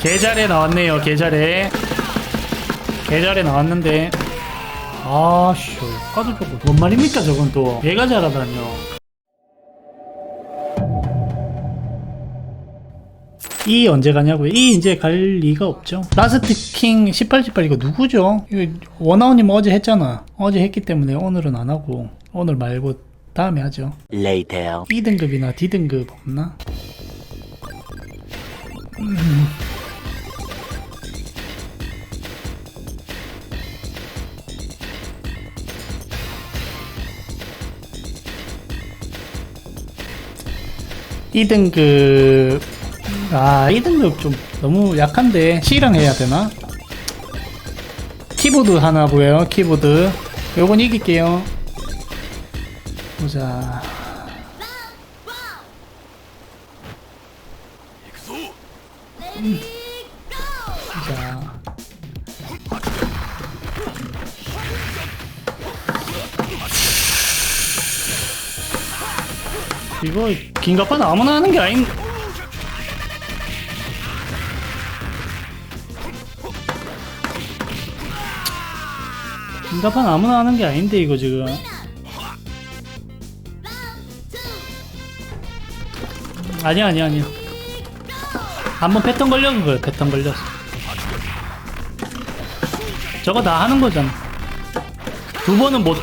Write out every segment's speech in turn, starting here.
계절에 나왔네요 계절에 계절에 나왔는데 아씨 까도 저거 뭔 말입니까 저건 또 얘가 잘하다뇨 이 언제 가냐고요? 이 이제 갈 리가 없죠. 라스트 킹 18, 18 이거 누구죠? 이거 원아웃님 어제 했잖아. 어제 했기 때문에 오늘은 안 하고 오늘 말고 다음에 하죠. Later. B 등급이나 D 등급 없나? 음. 이 등급 아, 이 등급 좀 너무 약한데 C랑 해야 되나? 키보드 하나 보여요. 키보드. 요건 이길게요. 보자. 자. 이거 긴급한 아무나 하는 게 아닌. 긴급한 아무나 하는 게 아닌데 이거 지금. 아니야 아니야 아니야. 한번 패턴 걸려는 거예요. 패턴 걸렸어. 저거 다 하는 거잖아. 두 번은 못.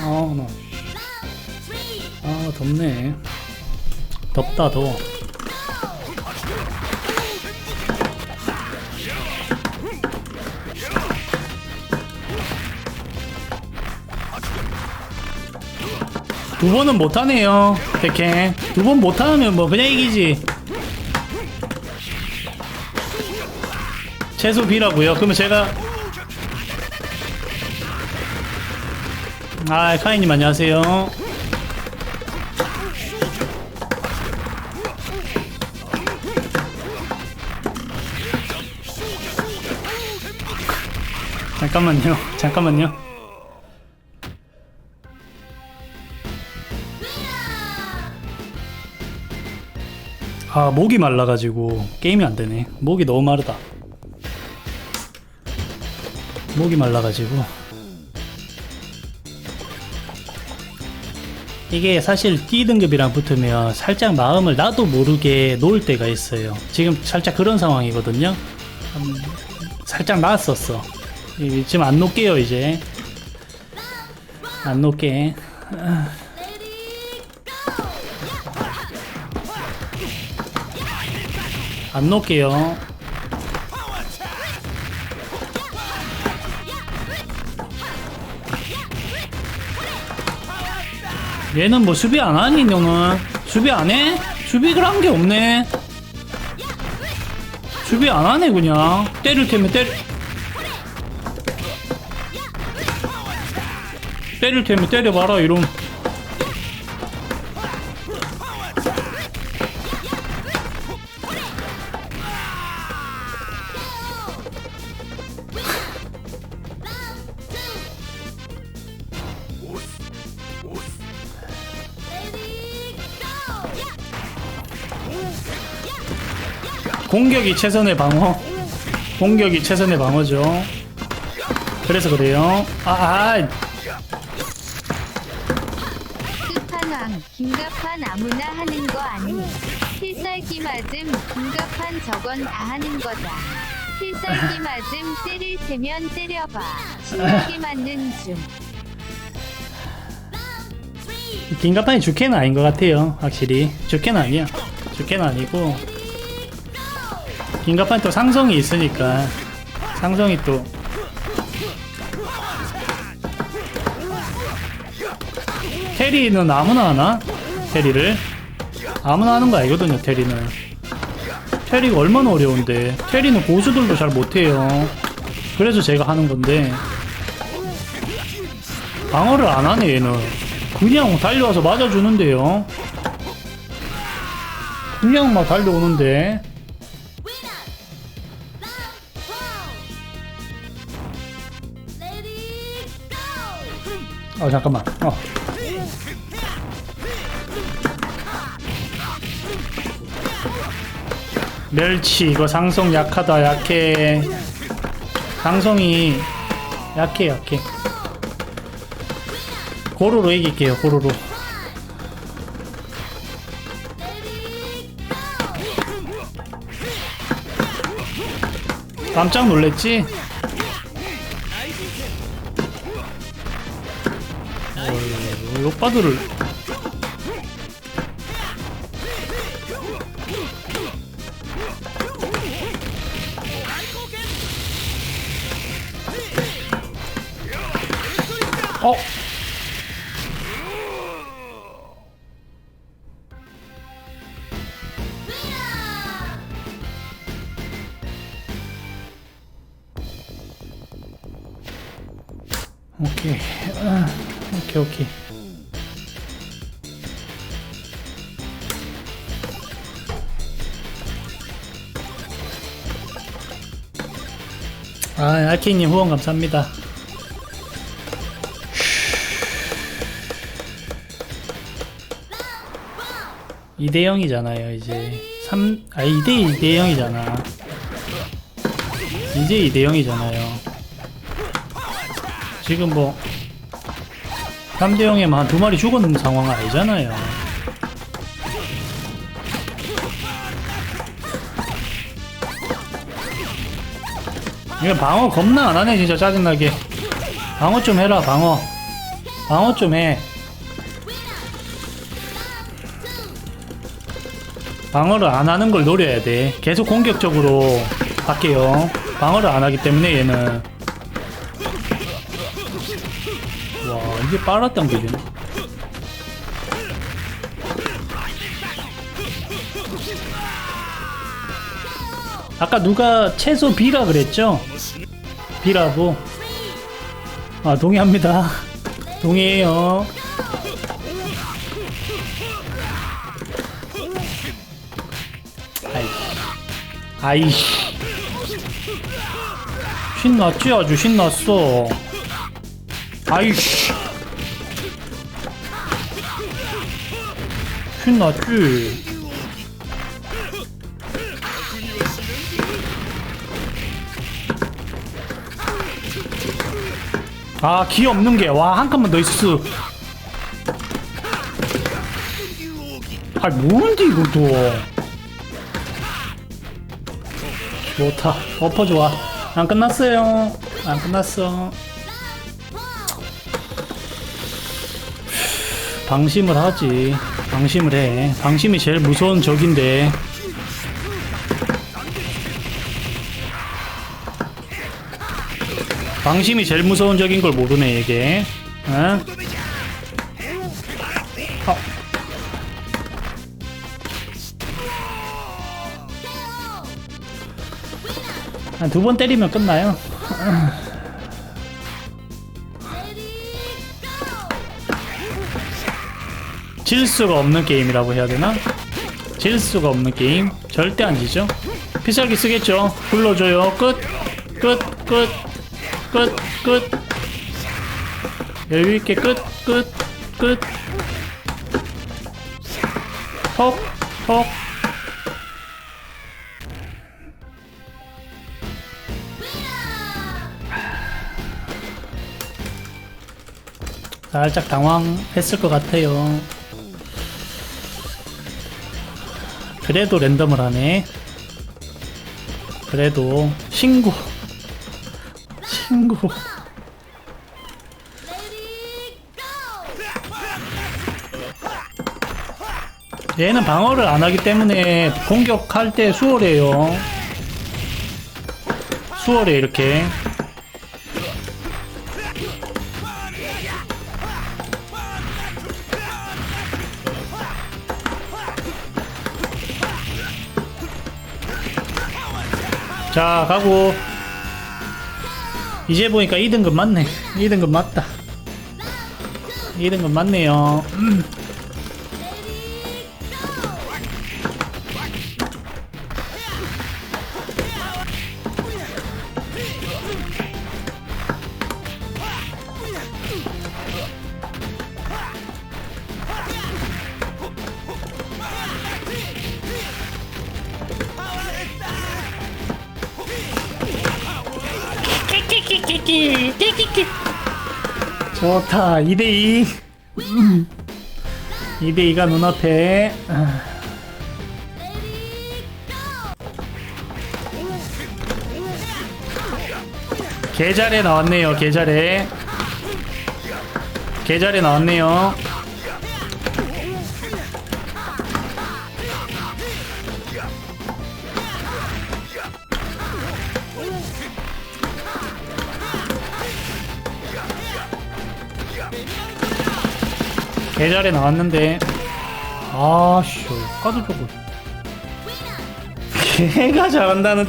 아 나. 아 덥네. 덥다 더워. 두 번은 못하네요 백행 두 번 못하면 뭐 그냥 이기지. 최소 B라고요. 그러면 제가 아 카이님 안녕하세요. 잠깐만요. 잠깐만요 아 목이 말라가지고 게임이 안 되네. 목이 너무 마르다. 목이 말라가지고. 이게 사실 D 등급이랑 붙으면 살짝 마음을 나도 모르게 놓을 때가 있어요. 지금 살짝 그런 상황이거든요. 음, 살짝 나았었어. 이- 지금 안 놓을게요 이제. 안 놓을게 안 놓을게요. 얘는 뭐 수비 안 하니 너는 수비 안 해? 수비를 한 게 없네. 수비 안 하네 그냥 때릴 테면 때려. 때릴 테면 때려봐라 이런. 공격이 최선의 방어. 공격이 최선의 방어죠. 그래서 그래요. 아, 아 끝판왕 김갑판 아무나 하는 거 아니 필살기 맞음 김갑판 저건 다 하는 거다 필살기 맞음 때릴 테면 때려봐 신나게 맞는 중 긴가판이 주캐는 아닌 것 같아요. 확실히 주캐는 아니야. 주캐는 아니고 긴가판이 또 상성이 있으니까 상성이 또 테리는 아무나 하나? 테리를 아무나 하는 거 아니거든요. 테리는 테리가 얼마나 어려운데 테리는 고수들도 잘 못해요. 그래서 제가 하는 건데 방어를 안 하네 얘는 그냥 달려와서 맞아주는데요 그냥 막 달려오는데 아 잠깐만 어. 멸치 이거 상성 약하다 약해 상성이 약해 약해 고루로 이길게요 고루로 깜짝 놀랬지? 어, 오빠들을. 어? 오케이. 아, 오케이 오케이 아 알케이님 후원 감사합니다. 이대 0이잖아요 이제. 3, 아 2대 2대 0이잖아. 이제 2대 0이잖아요. 지금 뭐 3대 0에만 한두 마리 죽었는 상황은 아니잖아요. 이거 방어 겁나 안 하네 진짜 짜증나게. 방어 좀 해라 방어. 방어 좀 해. 방어를 안 하는 걸 노려야 돼. 계속 공격적으로 할게요. 방어를 안 하기 때문에 얘는. 와 이게 빨아당기네 아까 누가 채소 비라 그랬죠? 비라고? 아 동의합니다. 동의해요. 아이 아이씨. 신났지 아주 신났어. 아이씨. 신났지 아 기 없는 게. 와 한 칸만 더 있었어 아 뭔데 이것도 좋다. 엎어 좋아. 안 끝났어요. 안 끝났어. 방심을 하지. 방심을 해. 방심이 제일 무서운 적인데. 방심이 제일 무서운 적인 걸 모르네, 이게. 어? 어. 한두번 때리면 끝나요. 질 수가 없는 게임이라고 해야 되나? 질 수가 없는 게임 절대 안 지죠 피살기 쓰겠죠 불러줘요 끝 끝 끝 끝 끝 여유있게 끝 끝 끝 톡 톡 살짝 당황했을 것 같아요 그래도 랜덤을 하네. 그래도 신고. 신고. 얘는 방어를 안 하기 때문에 공격할 때 수월해요. 수월해 이렇게. 자 가고 이제 보니까 2등급 맞네. 2등급 맞다. 2등급 맞네요. 음. 끼끼끼 좋다 2대2 2대2가 눈앞에 아. 계좌에 나왔네요 계좌에 계좌에 나왔네요 계좌에 나왔는데 아씨 까도 저거 걔가 잘한다는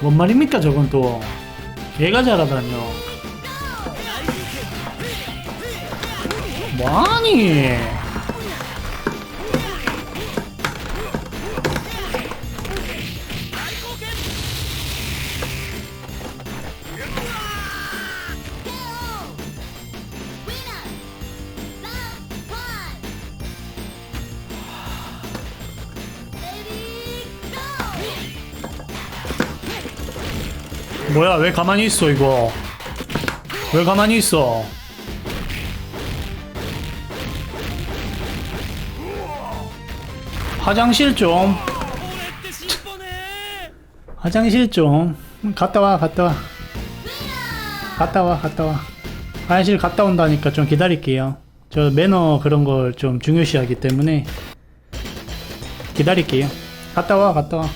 뭔 말입니까 저건 또? 걔가 잘하다뇨. 뭐하니 뭐야 왜 가만히 있어 이거? 왜 가만히 있어? 화장실 좀. 화장실 좀. 갔다 와 갔다 와. 갔다 와 갔다 와. 화장실 갔다 온다니까 좀 기다릴게요. 저 매너 그런 걸 좀 중요시하기 때문에 기다릴게요. 갔다 와 갔다 와.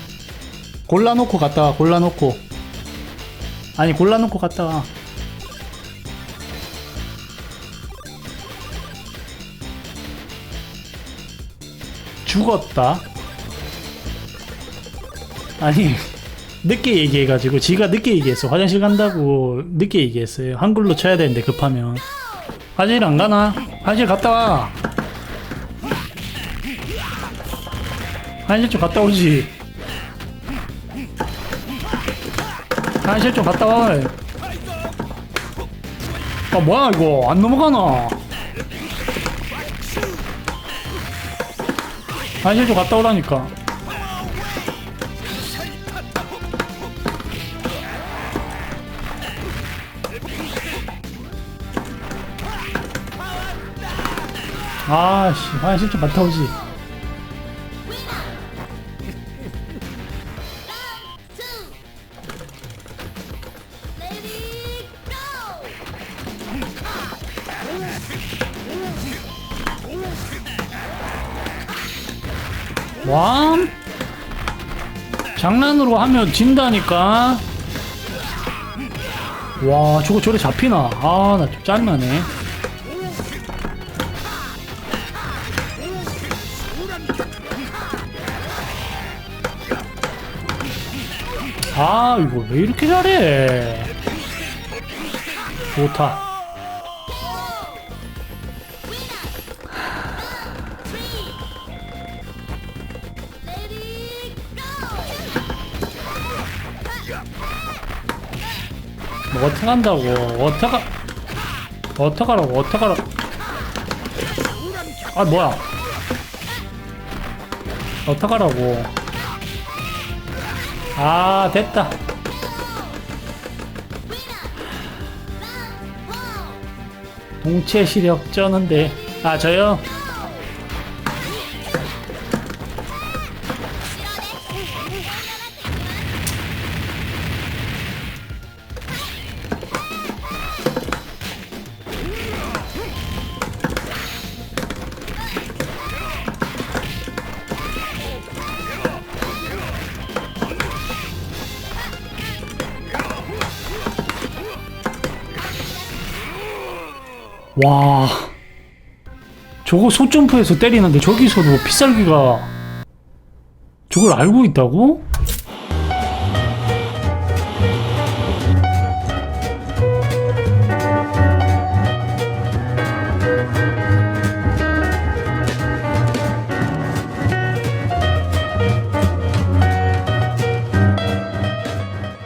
골라놓고 갔다 와 골라놓고 아니 골라놓고 갔다. 와 죽었다. 아니 늦게 얘기해가지고 지가 늦게 얘기했어. 화장실 간다고 늦게 얘기했어요. 한글로 쳐야 되는데 급하면. 화장실 안 가나? 화장실 갔다 와. 화장실 좀 갔다 오지 화장실 좀 갔다 와. 아 뭐야 이거 안 넘어가나? 화장실 좀 갔다 오라니까. 아씨 화장실 좀 갔다 오지. 와 장난으로 하면 진다니까. 와 저거 저래 잡히나? 아 나 좀 짜증나네 아 이거 왜 이렇게 잘해? 좋다 뭐 어떡한다고. 어떡하 어떡하라고 어떡하라고. 아 뭐야. 어떡하라고. 아 됐다. 동체 시력 쩌는데. 아 저요 와 저거 소점프에서 때리는데 저기서도 피살기가 저걸 알고 있다고?